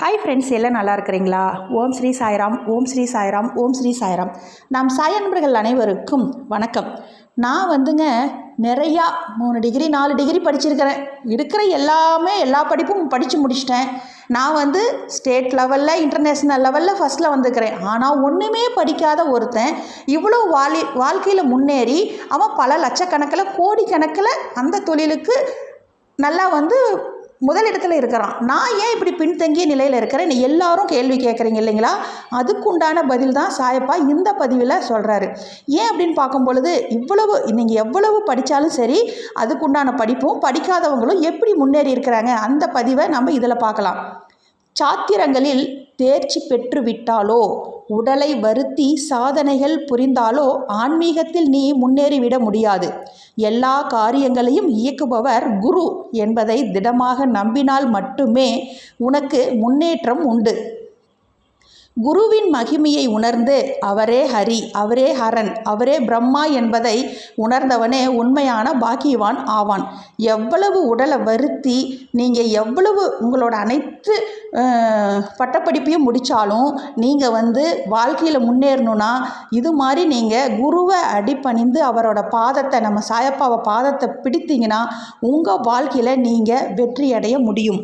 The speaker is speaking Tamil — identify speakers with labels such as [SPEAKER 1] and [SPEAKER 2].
[SPEAKER 1] ஹாய் ஃப்ரெண்ட்ஸ் எல்லாம் நல்லா இருக்கிறீங்களா? ஓம் ஸ்ரீ சாய்ராம் ஓம் ஸ்ரீ சாய்ராம் ஓம் ஸ்ரீ சாய்ராம். நாம் சாய் நண்பர்கள் அனைவருக்கும் வணக்கம். நான் வந்துங்க நிறையா மூணு டிகிரி நாலு டிகிரி படிச்சிருக்கிறேன். இருக்கிற எல்லாமே எல்லா படிப்பும் படித்து முடிச்சிட்டேன். நான் வந்து ஸ்டேட் லெவலில் இன்டர்நேஷ்னல் லெவலில் ஃபஸ்ட்டில் வந்துக்கிறேன் ஆனால் ஒன்றுமே படிக்காத ஒருத்தன் இவ்வளோ வாலி வாழ்க்கையில் முன்னேறி அவன் பல லட்சக்கணக்கில் கோடிக்கணக்கில் அந்த தொழிலுக்கு நல்லா வந்து முதலிடத்தில் இருக்கிறான். நான் ஏன் இப்படி பின்தங்கிய நிலையில் இருக்கிறேன்? எல்லாரும் கேள்வி கேட்குறீங்க இல்லைங்களா? அதுக்குண்டான பதில் தான் சாயப்பா இந்த பதிவில் சொல்கிறாரு ஏன் அப்படின்னு பார்க்கும் பொழுது இவ்வளவு நீங்கள் எவ்வளவு படித்தாலும் சரி அதுக்குண்டான படிப்பும் படிக்காதவங்களும் எப்படி முன்னேறி இருக்கிறாங்க? அந்த பதிவை நம்ம இதில் பார்க்கலாம். சாத்திரங்களில் தேர்ச்சி பெற்று விட்டாலோ உடலை வருத்தி சாதனைகள் புரிந்தாலோ ஆன்மீகத்தில் நீ முன்னேறிவிட முடியாது. எல்லா காரியங்களையும் இயக்குபவர் குரு என்பதை திடமாக நம்பினால் மட்டுமே உனக்கு முன்னேற்றம் உண்டு. குருவின் மகிமையை உணர்ந்து அவரே ஹரி அவரே ஹரன் அவரே பிரம்மா என்பதை உணர்ந்தவனே உண்மையான பாக்கியவான் ஆவான். எவ்வளவு உடலை வருத்தி நீங்கள் எவ்வளவு உங்களோட அனைத்து பட்டப்படிப்பையும் முடித்தாலும் நீங்கள் வந்து வாழ்க்கையில் முன்னேறணும்னா இது மாதிரி நீங்கள் குருவை அடிபணிந்து அவரோட பாதத்தை நம்ம சாயப்பாவை பாதத்தை பிடித்தீங்கன்னா உங்கள் வாழ்க்கையில் நீங்கள் வெற்றி அடைய முடியும்.